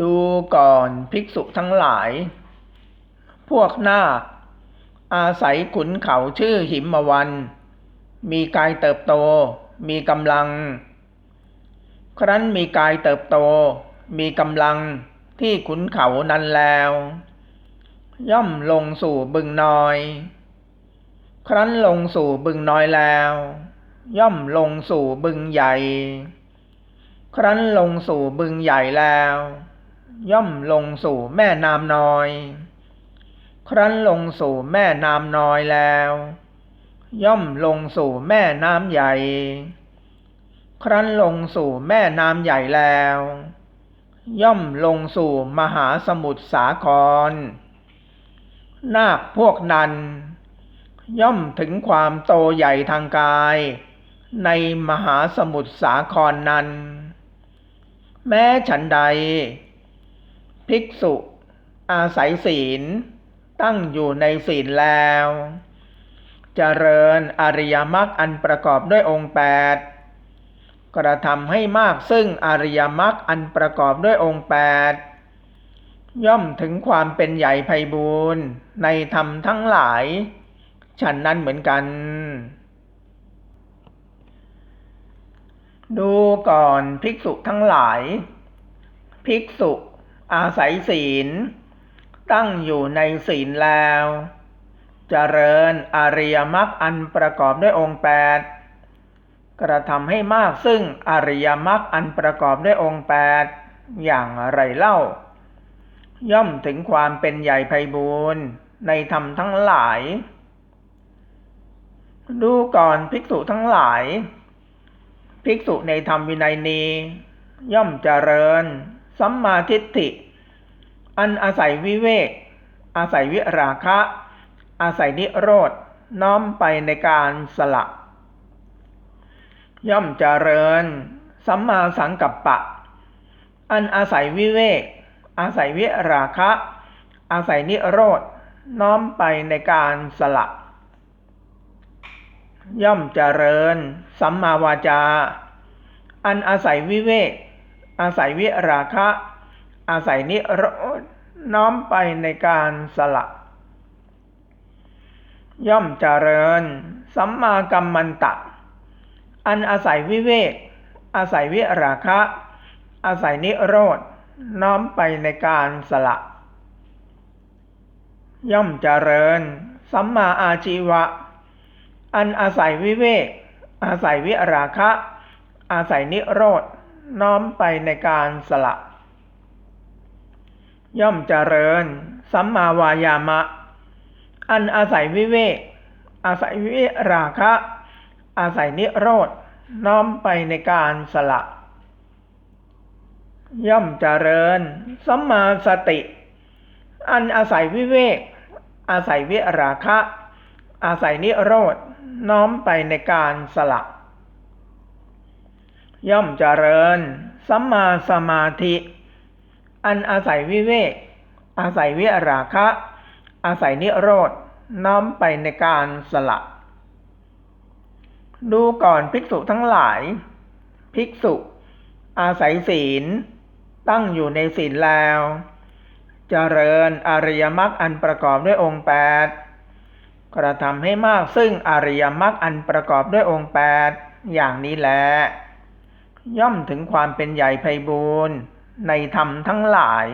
ดูก่อนภิกษุทั้งหลาย พวกนาคอาศัยขุนเขาชื่อหิมวัน มีกายเติบโต มีกำลัง ครั้นมีกายเติบโต มีกำลังที่ขุนเขานั้นแล้ว ย่อมลงสู่บึงน้อย ครั้นลงสู่บึงน้อยแล้ว ย่อมลงสู่บึงใหญ่ ครั้นลงสู่บึงใหญ่แล้ว ย่อมลงสู่แม่น้ำน้อย ครั้นลงสู่แม่น้ำน้อยแล้ว ย่อมลงสู่แม่น้ำใหญ่ ครั้นลงสู่แม่น้ำใหญ่แล้ว ย่อมลงสู่มหาสมุทรสาคร นาคพวกนั้น ย่อมถึงความโตใหญ่ทางกาย ในมหาสมุทรสาครนั้น แม้ฉันใด ภิกษุ อาศัยศีล ตั้งอยู่ในศีลแล้วเจริญอริยมรรคอันประกอบด้วยองค์แปดกระทำให้มากซึ่งอริยมรรคอันประกอบด้วยองค์แปดย่อมถึงความเป็นใหญ่ไพบูรณ์ในธรรมทั้งหลาย ฉันนั้นเหมือนกัน ดูก่อนภิกษุทั้งหลาย ภิกษุ อาศัยศีล ตั้งอยู่ในศีลแล้วเจริญอริยมรรคอันประกอบด้วยองค์แปดกระทำให้มากซึ่งอริยมรรคอันประกอบด้วยองค์แปดอย่างไรเล่า ย่อมถึงความเป็นใหญ่ไพบูรณ์ในธรรมทั้งหลาย ดูก่อนภิกษุทั้งหลาย ภิกษุในธรรมวินัยนี้ ย่อมเจริญ สัมมาทิฏฐิ อันอาศัยวิเวก อาศัยวิราคะ อาศัยนิโรธน้อมไปในการสละ ย่อมเจริญ สัมมาสังกัปปะ อันอาศัยวิเวก อาศัยวิราคะ อาศัยนิโรธน้อมไปในการสละ ย่อมเจริญ สัมมาวาจา อันอาศัยวิเวก อาศัยวิราคะ อาศัยนิโรธน้อมไปในการสละ ย่อมเจริญ สัมมากัมมันตะ อันอาศัยวิเวก อาศัยวิราคะ อาศัยนิโรธน้อมไปในการสละ ย่อมเจริญ สัมมาอาชีวะ อันอาศัยวิเวก อาศัยวิราคะ อาศัยนิโรธ น้อมไปในการสละ ย่อมเจริญ สัมมาวายามะ อันอาศัยวิเวก อาศัยวิราคะ อาศัยนิโรธน้อมไปในการสละ ย่อมเจริญ สัมมาสติ อันอาศัยวิเวก อาศัยวิราคะ อาศัยนิโรธน้อมไปในการสละ ย่อมเจริญ สัมมาสมาธิ อันอาศัยวิเวก อาศัยวิราคะ อาศัยนิโรธน้อมไปในการสละ ดูก่อนภิกษุทั้งหลาย ภิกษุ อาศัยศีล ตั้งอยู่ในศีลแล้วเจริญอริยมรรคอันประกอบด้วยองค์แปดกระทำให้มากซึ่งอริยมรรคอันประกอบด้วยองค์แปดอย่างนี้แหละ ย่อมถึงความเป็นใหญ่ไพบูรณ์ในธรรมทั้งหลาย